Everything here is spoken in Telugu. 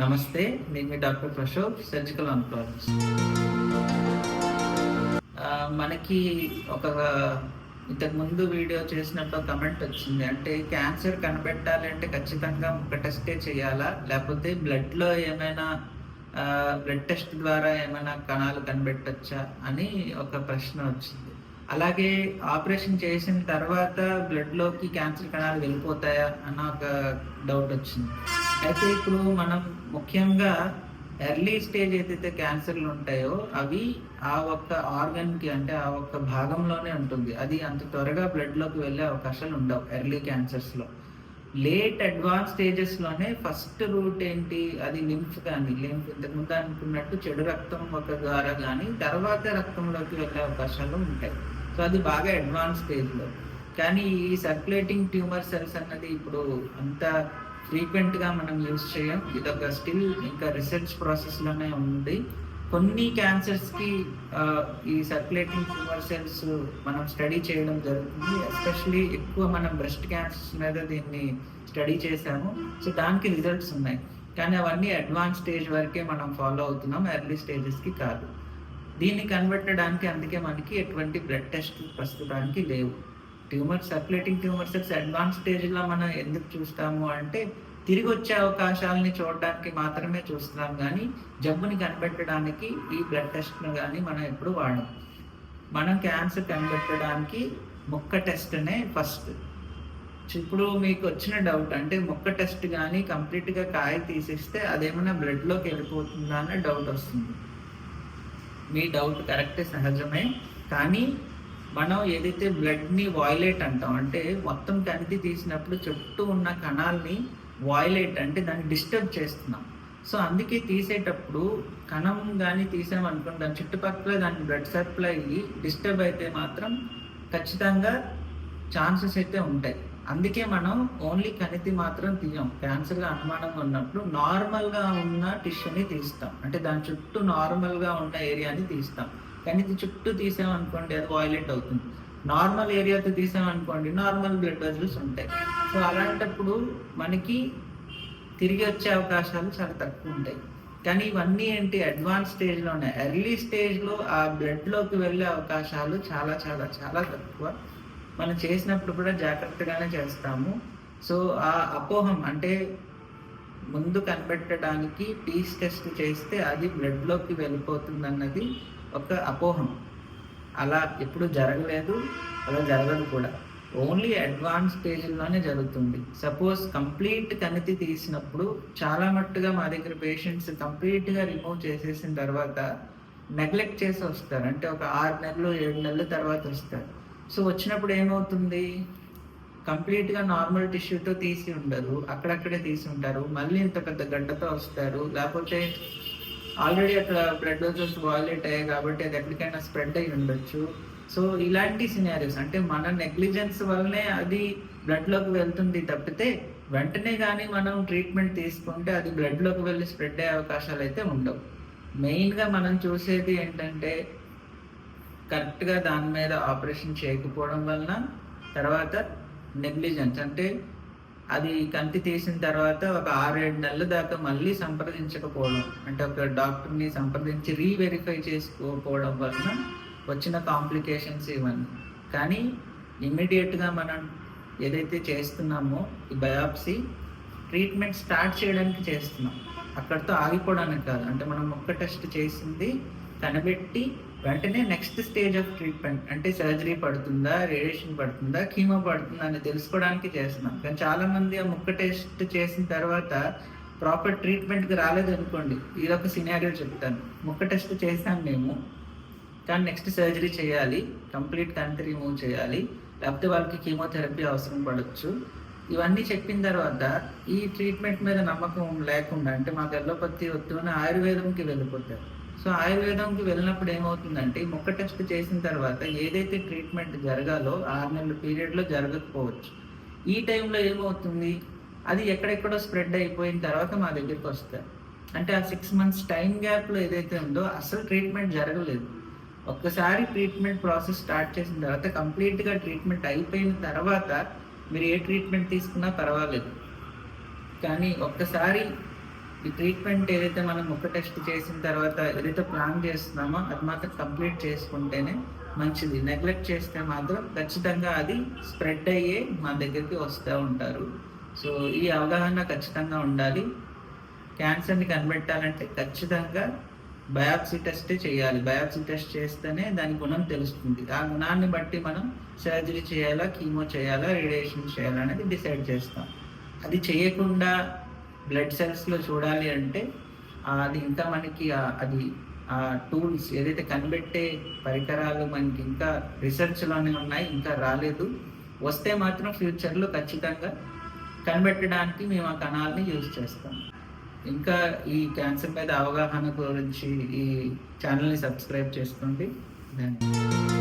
నమస్తే నేను మీ డాక్టర్ ప్రశోక్ సర్జికల్ ఆంకాలజిస్ట్ మనకి ఒక ఇంతకు ముందు వీడియో చేసినప్పుడు కమెంట్ వచ్చింది. అంటే క్యాన్సర్ కనిపెట్టాలంటే ఖచ్చితంగా ఒక టెస్టే చేయాలా? లేకపోతే బ్లడ్లో ఏమైనా బ్లడ్ టెస్ట్ ద్వారా ఏమైనా కణాలు కనిపెట్టచ్చా అని ఒక ప్రశ్న వచ్చింది. అలాగే ఆపరేషన్ చేసిన తర్వాత బ్లడ్లోకి క్యాన్సర్ కణాలు వెళ్ళిపోతాయా అన్న ఒక డౌట్ వచ్చింది. అయితే ఇప్పుడు మనం ముఖ్యంగా ఎర్లీ స్టేజ్ ఏదైతే క్యాన్సర్లు ఉంటాయో అవి ఆ ఒక్క ఆర్గన్కి అంటే ఆ ఒక్క భాగంలోనే ఉంటుంది. అది అంత త్వరగా బ్లడ్లోకి వెళ్ళే అవకాశాలు ఉండవు ఎర్లీ క్యాన్సర్స్లో లేట్ అడ్వాన్స్ స్టేజెస్లోనే ఫస్ట్ రూట్ ఏంటి? అది లింఫ్ కానీ లింఫ్ ఇంతకుముందు అనుకున్నట్టు చెడు రక్తం ఒక ద్వారా కానీ తర్వాత రక్తంలోకి వెళ్ళే అవకాశాలు ఉంటాయి. సో అది బాగా అడ్వాన్స్ స్టేజ్లో కానీ ఈ సర్క్యులేటింగ్ ట్యూమర్ సెల్స్ అన్నది ఇప్పుడు అంత ఫ్రీక్వెంట్గా మనం యూజ్ చేయం. ఇదొక స్టిల్ ఇంకా రీసెర్చ్ ప్రాసెస్లోనే ఉంది. కొన్ని క్యాన్సర్స్కి ఈ సర్క్యులేటింగ్ ట్యూమర్ సెల్స్ మనం స్టడీ చేయడం జరుగుతుంది. ఎస్పెషలీ ఎక్కువ మనం బ్రెస్ట్ క్యాన్సర్స్ మీద దీన్ని స్టడీ చేశాము. సో దానికి రిజల్ట్స్ ఉన్నాయి. కానీ అవన్నీ అడ్వాన్స్ స్టేజ్ వరకే మనం ఫాలో అవుతున్నాం. ఎర్లీ స్టేజెస్కి కాదు. దీన్ని కనిపెట్టడానికి అందుకే మనకి ఎటువంటి బ్లడ్ టెస్ట్ ప్రస్తుతానికి లేవు. ట్యూమర్ సర్క్యులేటింగ్ ట్యూమర్స్ అడ్వాన్స్ స్టేజ్లో మనం ఎందుకు చూస్తాము అంటే తిరిగి వచ్చే అవకాశాలని చూడడానికి మాత్రమే చూస్తున్నాం కానీ జబ్బుని కనిపెట్టడానికి ఈ బ్లడ్ టెస్ట్ను కానీ మనం ఎప్పుడు వాడం మనం క్యాన్సర్ కనిపెట్టడానికి మొక్క టెస్ట్నే ఫస్ట్ ఇప్పుడు మీకు వచ్చిన డౌట్ అంటే మొక్క టెస్ట్ కానీ కంప్లీట్గా కాయ తీసిస్తే అదేమైనా బ్లడ్లోకి వెళ్ళిపోతుందా అనే డౌట్ వస్తుంది. మీ డౌట్ కరెక్టే సహజమే. కానీ మనం ఏదైతే బ్లడ్ని వాయిలేట్ అంటాం అంటే మొత్తం కణితి తీసినప్పుడు చుట్టూ ఉన్న కణాలని వాయిలేట్ అంటే దాన్ని డిస్టర్బ్ చేస్తున్నాం. సో అందుకే తీసేటప్పుడు కణం కానీ తీసామనుకోండి దాని చుట్టుపక్కల దాని బ్లడ్ సప్లై డిస్టర్బ్ అయితే మాత్రం ఖచ్చితంగా ఛాన్సెస్ అయితే ఉంటాయి. అందుకే మనం ఓన్లీ కణితి మాత్రం తీయం. క్యాన్సర్గా అనుమానంగా ఉన్నప్పుడు నార్మల్గా ఉన్న టిష్యూని తీస్తాం. అంటే దాని చుట్టూ నార్మల్గా ఉన్న ఏరియాని తీస్తాం. కానీ ఇది చుట్టూ తీసామనుకోండి అది వాయిలెట్ అవుతుంది. నార్మల్ ఏరియాతో తీసామనుకోండి నార్మల్ బ్లడ్ వెజల్స్ ఉంటాయి. సో అలాంటప్పుడు మనకి తిరిగి వచ్చే అవకాశాలు చాలా తక్కువ ఉంటాయి. కానీ ఇవన్నీ ఏంటి? అడ్వాన్స్ స్టేజ్లో ఉన్నాయి ఎర్లీ స్టేజ్లో ఆ బ్లడ్లోకి వెళ్ళే అవకాశాలు చాలా చాలా చాలా తక్కువ. మనం చేసినప్పుడు కూడా జాగ్రత్తగానే చేస్తాము. సో ఆ అపోహం అంటే ముందు కనిపెట్టడానికి పీస్ టెస్ట్ చేస్తే అది బ్లడ్లోకి వెళ్ళిపోతుంది అన్నది ఒక అపోహం అలా ఎప్పుడు జరగలేదు అలా జరగదు కూడా. ఓన్లీ అడ్వాన్స్ స్టేజ్లోనే జరుగుతుంది. సపోజ్ కంప్లీట్ కణితి తీసినప్పుడు చాలా మట్టుగా మా దగ్గర పేషెంట్స్ కంప్లీట్గా రిమూవ్ చేసేసిన తర్వాత నెగ్లెక్ట్ చేసి వస్తారు. అంటే ఒక ఆరు నెలలు ఏడు నెలల తర్వాత వస్తారు. సో వచ్చినప్పుడు ఏమవుతుంది? కంప్లీట్గా నార్మల్ టిష్యూతో తీసి ఉండరు. అక్కడక్కడే తీసి ఉంటారు. మళ్ళీ ఇంత పెద్ద గడ్డతో వస్తారు. లేకపోతే ఆల్రెడీ అక్కడ బ్లడ్ వెజల్స్ వాయిలేట్ అయ్యాయి కాబట్టి అది ఎక్కడికైనా స్ప్రెడ్ అయి ఉండొచ్చు. సో ఇలాంటి సినారియోస్ అంటే మన నెగ్లిజెన్స్ వల్లనే అది బ్లడ్లోకి వెళ్తుంది తప్పితే వెంటనే కానీ మనం ట్రీట్మెంట్ తీసుకుంటే అది బ్లడ్లోకి వెళ్ళి స్ప్రెడ్ అయ్యే అవకాశాలు అయితే ఉండవు. మెయిన్గా మనం చూసేది ఏంటంటే కరెక్ట్గా దాని మీద ఆపరేషన్ చేయకపోవడం వలన తర్వాత నెగ్లిజెన్స్ అంటే అది కంటి తీసిన తర్వాత ఒక ఆరేడు నెలల దాకా మళ్ళీ సంప్రదించకపోవడం అంటే ఒక డాక్టర్ని సంప్రదించి రీవెరిఫై చేసుకోకపోవడం వలన వచ్చిన కాంప్లికేషన్స్ ఇవన్నీ. కానీ ఇమ్మీడియట్గా మనం ఏదైతే చేస్తున్నామో ఈ బయాప్సీ ట్రీట్మెంట్ స్టార్ట్ చేయడానికి చేస్తున్నాం. అక్కడితో ఆగిపోవడానికి కాదు. అంటే మనం ఒక్క టెస్ట్ చేసింది కనిపెట్టి వెంటనే నెక్స్ట్ స్టేజ్ ఆఫ్ ట్రీట్మెంట్ అంటే సర్జరీ పడుతుందా రేడియేషన్ పడుతుందా కీమో పడుతుందా అని తెలుసుకోవడానికి చేస్తున్నాం. కానీ చాలామంది ఆ ముక్క టెస్ట్ చేసిన తర్వాత ప్రాపర్ ట్రీట్మెంట్కి రాలేదు అనుకోండి ఇదొక సినారియో చెప్తాను. ముక్క టెస్ట్ చేసాం మేము కానీ నెక్స్ట్ సర్జరీ చేయాలి. కంప్లీట్ కంటి రిమూవ్ చేయాలి. లేకపోతే వాళ్ళకి కీమోథెరపీ అవసరం పడవచ్చు ఇవన్నీ చెప్పిన తర్వాత ఈ ట్రీట్మెంట్ మీద నమ్మకం లేకుండా అంటే మాకు ఎల్లోపతి వద్దు అని ఆయుర్వేదంకి వెళ్ళిపోతారు. సో ఆయుర్వేదంకి వెళ్ళినప్పుడు ఏమవుతుందంటే మొక్క టెస్ట్ చేసిన తర్వాత ఏదైతే ట్రీట్మెంట్ జరగాలో ఆరు నెలల పీరియడ్లో జరగకపోవచ్చు. ఈ టైంలో ఏమవుతుంది? అది ఎక్కడెక్కడో స్ప్రెడ్ అయిపోయిన తర్వాత మా దగ్గరికి వస్తారు. అంటే ఆ సిక్స్ మంత్స్ టైం గ్యాప్లో ఏదైతే ఉందో అసలు ట్రీట్మెంట్ జరగలేదు. ఒక్కసారి ట్రీట్మెంట్ ప్రాసెస్ స్టార్ట్ చేసిన తర్వాత కంప్లీట్గా ట్రీట్మెంట్ అయిపోయిన తర్వాత మీరు ఏ ట్రీట్మెంట్ తీసుకున్నా పర్వాలేదు. కానీ ఒక్కసారి ఈ ట్రీట్మెంట్ ఏదైతే మనం ఒక టెస్ట్ చేసిన తర్వాత ఏదైతే ప్లాన్ చేస్తున్నామో అది మాత్రం కంప్లీట్ చేసుకుంటేనే మంచిది. నెగ్లెక్ట్ చేస్తే మాత్రం ఖచ్చితంగా అది స్ప్రెడ్ అయ్యే మా దగ్గరికి వస్తూ ఉంటారు. సో ఈ అవగాహన ఖచ్చితంగా ఉండాలి. క్యాన్సర్ని కనిపెట్టాలంటే ఖచ్చితంగా బయాప్సీ టెస్టే చేయాలి. బయాప్సీ టెస్ట్ చేస్తేనే దాని గుణం తెలుస్తుంది. ఆ గుణాన్ని బట్టి మనం సర్జరీ చేయాలా కీమో చేయాలా రేడియేషన్ చేయాలా అనేది డిసైడ్ చేస్తాం. అది చేయకుండా బ్లడ్ సెల్స్లో చూడాలి అంటే అది ఇంకా మనకి అది ఆ టూల్స్ ఏదైతే కనిపెట్టే పరికరాలు మనకి ఇంకా రీసెర్చ్లోనే ఉన్నాయి ఇంకా రాలేదు. వస్తే మాత్రం ఫ్యూచర్లో ఖచ్చితంగా కనిపెట్టడానికి మేము ఆ కణాలని యూజ్ చేస్తాం. ఇంకా ఈ క్యాన్సర్ మీద అవగాహన గురించి ఈ ఛానల్ని సబ్స్క్రైబ్ చేసుకోండి. ధన్యవాదాలు.